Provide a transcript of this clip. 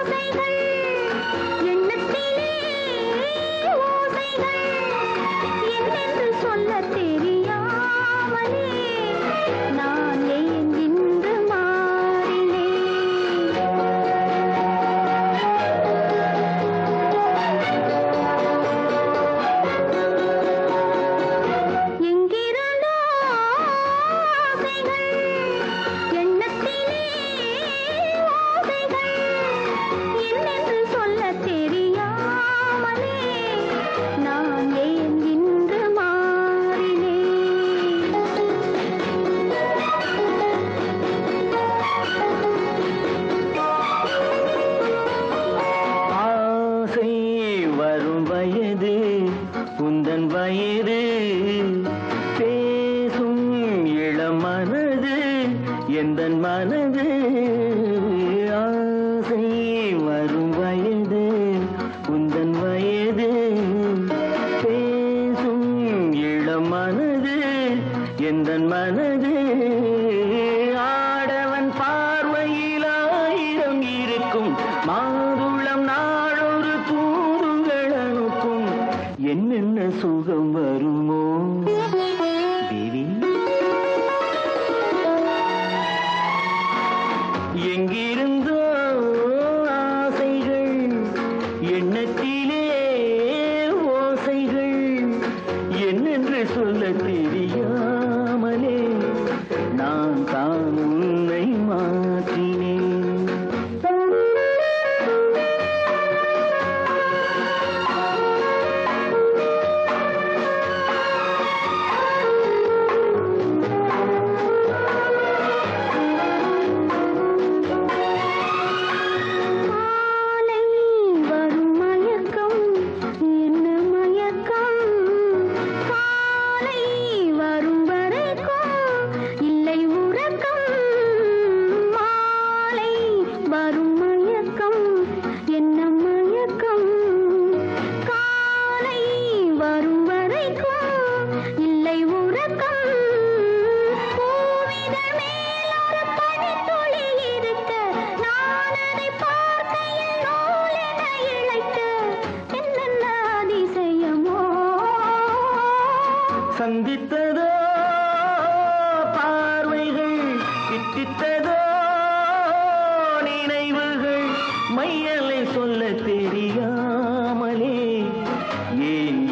ஆசைகள் எண்ணத்திலே ஓசைகள். வயது உந்தன் வயிறு பேசும் இளம் மனது எந்த மனது? ஆசை வரும் வயது உந்தன் வயது. பேசும் இளம் மனது எந்த மனது? ஆடவன் பார்வையில் ஆயிரம் இருக்கும். மாதுளம் நான் என்னென்ன சுகம் வருமோ? தேவி. எங்கிருந்தோ ஆசைகள் எண்ணத்திலே ஓசைகள் என்னென்று சொல்ல தெரியாமலே நான் தான் சந்தித்ததோ? பார்வைகள் கிட்டித்ததோ நினைவுகள் மையலை சொல்ல தெரியாமலே ஏன்